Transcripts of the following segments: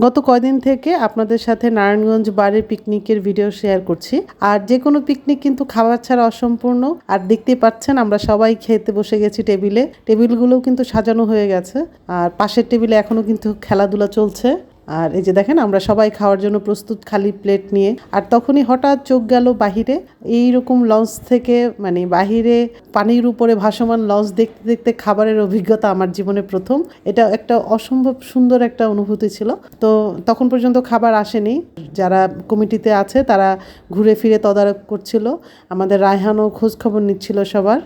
গত কয়দিন থেকে আপনাদের সাথে নারায়ণগঞ্জ বাড়ির পিকনিকের ভিডিও শেয়ার করছি। আর যে কোনো পিকনিক কিন্তু খাবার ছাড়া অসম্পূর্ণ। আর দেখতে পাচ্ছেন, আমরা সবাই খেতে বসে গেছি টেবিলে। টেবিলগুলোও কিন্তু সাজানো হয়ে গেছে। আর পাশের টেবিলে এখনও কিন্তু খেলাধুলা চলছে। আর এই যে দেখেন, আমরা সবাই খাওয়ার জন্য প্রস্তুত খালি প্লেট নিয়ে। আর তখনই হঠাৎ চোখ গেল বাহিরে। এই রকম লঞ্চ থেকে মানে বাহিরে পানির উপরে ভাসমান লঞ্চ দেখতে দেখতে খাবারের অভিজ্ঞতা আমার জীবনে প্রথম। এটা একটা অসম্ভব সুন্দর একটা অনুভূতি ছিল। তো তখন পর্যন্ত খাবার আসেনি। যারা কমিটিতে আছে, তারা ঘুরে ফিরে তদারক করছিল। আমাদের রায়হানও খোঁজ খবর নিচ্ছিল সবার।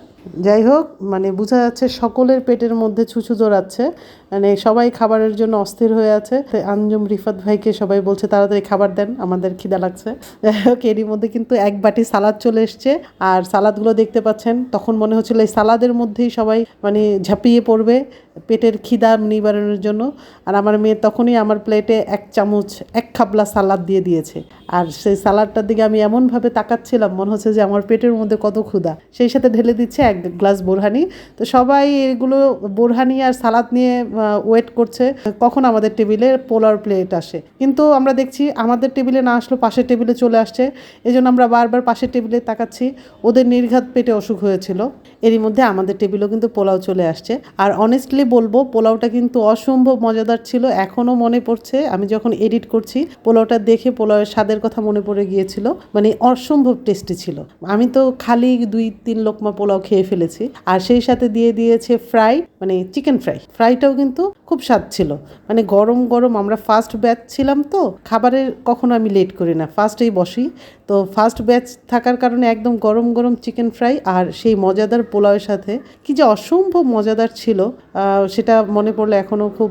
যাই হোক মানে বোঝা যাচ্ছে সকলের পেটের মধ্যে ছুঁচু জোড়াচ্ছে। মানে সবাই খাবারের জন্য অস্থির হয়ে আছে। আঞ্জুম রিফাত ভাইকে সবাই বলছে, তাড়াতাড়ি খাবার দেন, আমাদের খিদা লাগছে। যাই হোক, এরই মধ্যে কিন্তু এক বাটি সালাদ চলে এসছে। আর সালাদগুলো দেখতে পাচ্ছেন, তখন মনে হচ্ছিল এই সালাদের মধ্যেই সবাই মানে ঝাঁপিয়ে পড়বে। পেটের খিদা নিবারণের জন্য। আর আমার মেয়ে তখনই আমার প্লেটে এক চামচ, এক খাবলা সালাদ দিয়ে দিয়েছে। আর সেই সালাডটার দিকে আমি এমনভাবে তাকাচ্ছিলাম, মনে হচ্ছে যে আমার পেটের মধ্যে কত ক্ষুধা। সেই সাথে ঢেলে দিচ্ছে এক গ্লাস বোরহানি। তো সবাই এগুলো বোরহানি আর সালাদ নিয়ে ওয়েট করছে। কখন আমাদের টেবিলে পোলার প্লেট আসে। কিন্তু আমরা দেখছি আমাদের টেবিলে না আসলো পাশের টেবিলে চলে আসছে। এই জন্য আমরা বারবার পাশের টেবিলে তাকাচ্ছি। ওদের নির্ঘাত পেটে অসুখ হয়েছিল। এরই মধ্যে আমাদের টেবিলেও কিন্তু পোলাও চলে আসছে। আর অনেস্টলি বলব, পোলাওটা কিন্তু অসম্ভব মজাদার ছিল, এখনও মনে পড়ছে। আমি যখন এডিট করছি, পোলাওটা দেখে পোলাওয়ের স্বাদের কথা মনে পড়ে গিয়েছিল মানে অসম্ভব টেস্টি ছিল। আমি তো খালি দুই, তিন লোকমা পোলাও খেয়ে ফেলেছি। আর সেই সাথে দিয়ে দিয়েছে ফ্রাই মানে চিকেন ফ্রাই ফ্রাইটাও কিন্তু খুব স্বাদ ছিল। মানে গরম গরম আমরা ফার্স্ট ব্যাচ ছিলাম তো খাবারের কখনো আমি লেট করি না। ফার্স্টেই বসি। তো ফার্স্ট ব্যাচ থাকার কারণে একদম গরম গরম চিকেন ফ্রাই আর সেই মজাদার পোলাওয়ের সাথে কি যে অসম্ভব মজাদার ছিল সেটা মনে পড়লে এখনও খুব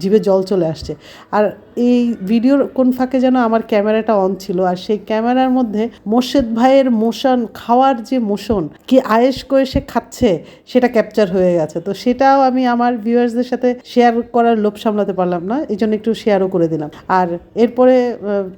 জিভে জল চলে আসছে। আর এই ভিডিওর কোন ফাঁকে যেন আমার ক্যামেরাটা অন ছিল আর সেই ক্যামেরার মধ্যে মোর্শেদ ভাইয়ের মোশন, খাওয়ার যে মোশন, কি আয়েস করে সে খাচ্ছে, সেটা ক্যাপচার হয়ে গেছে। তো সেটাও আমি আমার ভিউয়ার্সদের সাথে শেয়ার করার লোভ সামলাতে পারলাম না এই জন্য একটু শেয়ারও করে দিলাম। আর এরপরে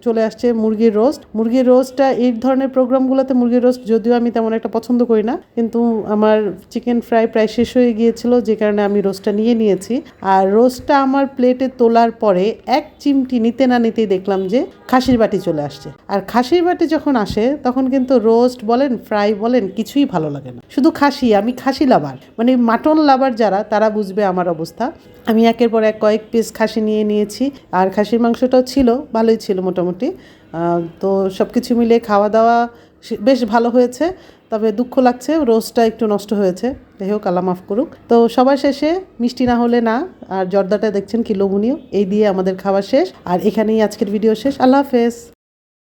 চলে আসছে মুরগির রোস্ট মুরগির রোস্টটা এই ধরনের প্রোগ্রামগুলোতে মুরগির রোস্ট যদিও আমি তেমন একটা পছন্দ করি না, কিন্তু আমার চিকেন ফ্রাই প্রায় শেষ হয়ে গিয়েছিল, যে কারণে আমি রোস্টটা নিয়ে নিয়েছি। আর রোস্টটা আমার প্লেটে তোলার পরে এক চিমটি নিতে না নিতেই দেখলাম যে খাসির বাটি চলে আসছে। আর খাসির বাটি যখন আসে, তখন কিন্তু রোস্ট বলেন ফ্রাই বলেন, কিছুই ভালো লাগে না। শুধু খাসি, আমি খাসি লাভার মানে মাটন লাভার যারা, তারা বুঝবে আমার অবস্থা। আমি একের পর এক কয়েক পিস খাসি নিয়ে নিয়েছি। আর খাসির মাংসটাও ছিল, ভালোই ছিল মোটামুটি। তো সব কিছু মিলে খাওয়া দাওয়া বেশ ভালো হয়েছে। তবে দুঃখ লাগছে, রোজটা একটু নষ্ট হয়েছে। যাই হোক, আল্লাহ মাফ করুক। তো সবার শেষে মিষ্টি না হলে না, আর জর্দাটা দেখছেন কি লোভনীয়, এই দিয়ে আমাদের খাওয়া শেষ। আর এখানেই আজকের ভিডিও শেষ। আল্লাহ হাফেজ।